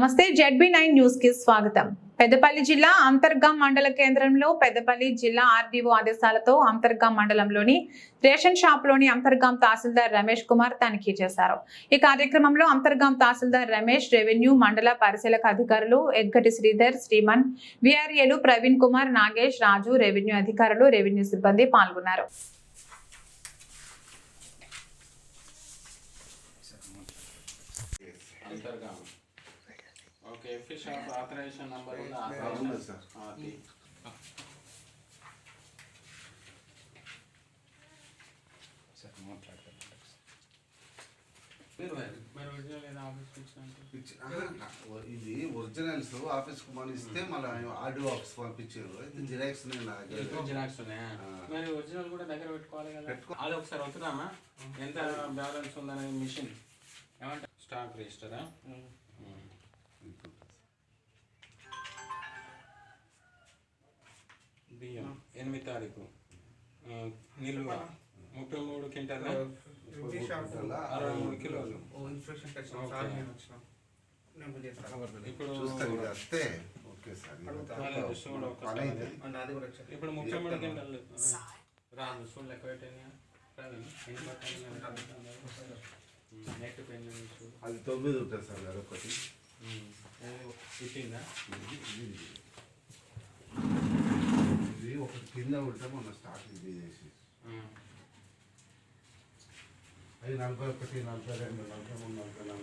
నమస్తే ZB nine న్యూస్కి స్వాగతం. పెద్దపల్లి జిల్లా అంతర్గా మండల కేంద్రంలో పెద్దపల్లి జిల్లా ఆర్డీఓ ఆదేశాలతో అంతర్గా మండలంలోని రేషన్ షాప్లోని అంతర్గాం తహసీల్దార్ రమేష్ కుమార్ తనిఖీ చేశారు. ఈ కార్యక్రమంలో అంతర్గాం తహసీల్దార్ రమేష్ రెవెన్యూ మండల పరిశీలక అధికారులు ఎగ్గటి శ్రీధర్ శ్రీమన్ విఆర్ఏలు ప్రవీణ్ కుమార్ నాగేష్ రాజు రెవెన్యూ అధికారులు రెవెన్యూ సిబ్బంది పాల్గొన్నారు. Okay fish of authorization number ఉంది. Ah, sir. Ah, సార్ మాట్లాడతాను. ఇది ఒరిజినల్స్ ఆఫీస్కు మనం ఇస్తే hmm. మళ్ళీ ఆడియో ఆఫీస్ పంపించారు. ఇది hmm. జిరాక్స్ జిరాక్స్ మరి ఒరిజినల్ కూడా దగ్గర పెట్టుకోవాలి అది ఒకసారి వస్తున్నామా hmm. ఎంత బ్యాలెన్స్ ఉందనే మిషన్. ఏమంటారు? స్టాక్ రిజిస్టరా? ఇప్పుడు బియ్యం. ఎనిమిది తారీఖు. నిల్వ ముప్పై మూడు క్వింటల్? అరవై మూడు కిలోలు. ఇప్పుడు ఇప్పుడు ముప్పై మూడు క్వింటల్. రాదు చూడు లెక్క అది తొమ్మిది ఉంటుంది సార్ అదొకటి ఇచ్చిందా? కింద ఉంటే మన స్టాక్ ఇది చేసి. అది నలభై ఒకటి నలభై రెండు నలభై మూడు నలభై నాలుగు.